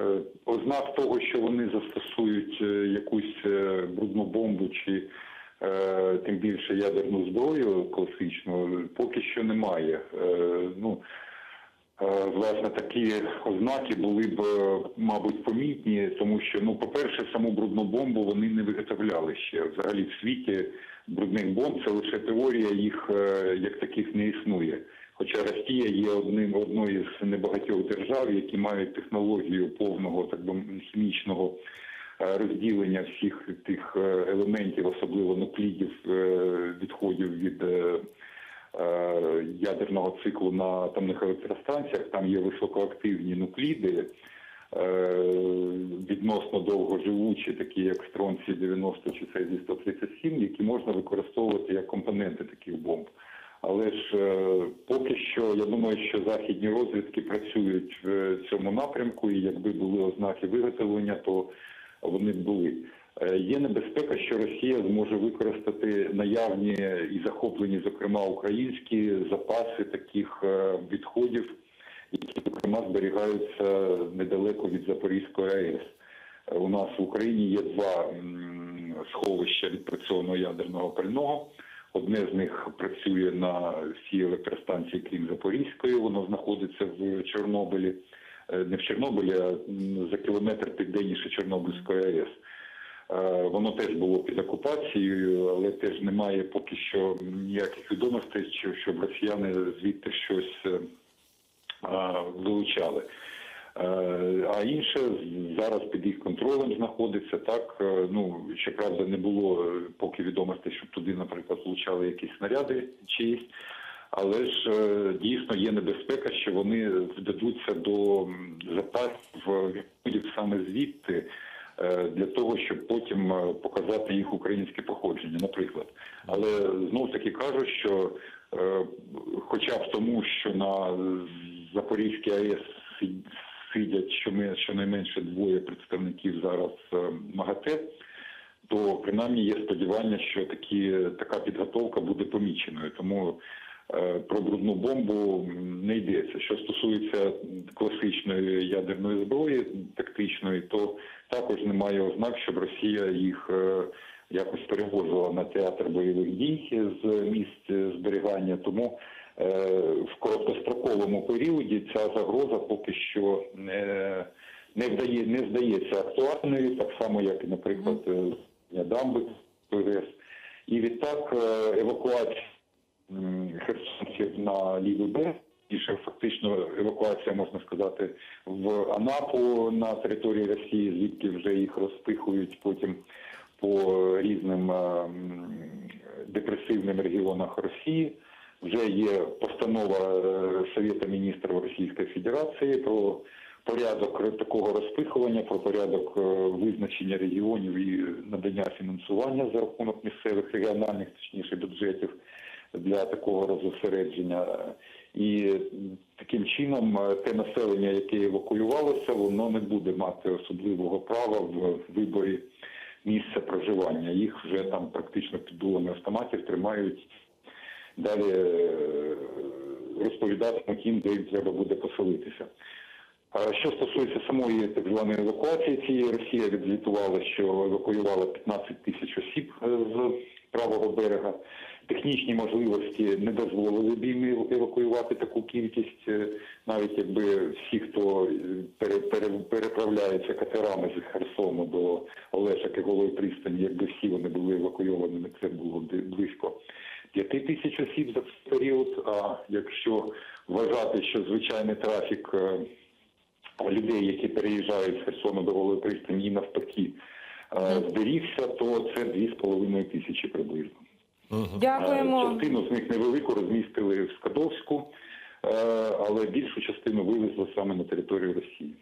Е, Ознак того, що вони застосують е, якусь е, брудну бомбу чи тим більше ядерну зброю класичну, поки що немає. Ну, власне, такі ознаки були б, мабуть, помітні, тому що, ну, по-перше, саму брудну бомбу вони не виготовляли ще. Взагалі в світі брудних бомб це лише теорія, їх як таких не існує. Хоча Росія є одним одною з небагатьох держав, які мають технологію повного так би хімічного е, розділення всіх тих е, елементів, особливо нуклідів е, відходів від ядерного циклу на атомних електростанціях. Там є високоактивні нукліди. Відносно довгоживучі, такі як стронці 90 чи цезій 137, які можна використовувати як компоненти таких бомб. Але ж е, поки що я думаю, що західні розвідки працюють в цьому напрямку, і якби були ознаки виготовлення, то вони б були. Е, Є небезпека, що Росія зможе використати наявні і захоплені, зокрема, українські запаси таких е, відходів, які зокрема зберігаються недалеко від Запорізької АЕС. У нас в Україні є два сховища відпрацьованого ядерного пального. Одне з них працює на всій електростанції, крім Запорізької. Воно знаходиться в Чорнобилі, Е, не в Чорнобилі, а за кілометр південніше Чорнобильської АЕС. Е, Воно теж було під окупацією, але теж немає поки що ніяких відомостей, що- щоб росіяни звідти щось е, вилучали. Е, А інше зараз під їх контролем знаходиться так. е, Ну щоправда, не було е, поки відомостей, щоб туди, наприклад, влучали якісь снаряди чиїсь. Але ж дійсно є небезпека, що вони вдадуться до запасів відходів саме звідти для того, щоб потім показати їх українське походження, наприклад. Але знов таки кажу, що хоча б тому, що на Запорізькій АЕС сидять щоме- щонайменше двоє представників зараз е, МАГАТЕ, то принаймні є сподівання, що такі, така підготовка буде поміченою. Тому е, про брудну бомбу не йдеться. Що стосується класичної ядерної зброї, тактичної, то також немає ознак, щоб Росія їх е, якось перевозила на театр бойових дій з місць зберігання. Тому в короткостроковому періоді ця загроза поки що не, не вдає, не здається актуальною, так само як і, наприклад, е, дамби ПВС. І відтак е, евакуація херсонців на лівий берег, більше фактично евакуація, можна сказати, в Анапу на території Росії, звідки вже їх розпихують потім по різним е, депресивним регіонах Росії. Вже є постанова е, Совєта міністрів Російської Федерації про порядок такого розпихування, про порядок е, визначення регіонів і надання фінансування за рахунок місцевих регіональних, точніше бюджетів для такого розосередження. І таким чином е, те населення, яке евакуювалося, воно не буде мати особливого права в виборі місця проживання. Їх вже там практично під дулами автоматів тримають. Далі е, розповідатимуть де їм треба буде поселитися. Що стосується самої так званої евакуації цієї, Росія відзвітувала, що евакуювала 15 тисяч осіб е, з правого берега. Технічні можливості не дозволили б їм евакуювати таку кількість, е, навіть якби всі, хто пере- пере- переправляється катерами з Херсону до Олешок і Голої пристані, якби всі вони були евакуйованими, це було близько 5 тисяч осіб за цей період. А якщо вважати, що звичайний трафік е, людей, які переїжджають з Херсону до Голої пристані і навпаки, е, зберігся, то це 2,5 тисячі приблизно. Дякуємо. Е, Частину з них невелику розмістили в Скадовську, але більшу частину вивезли саме на територію Росії.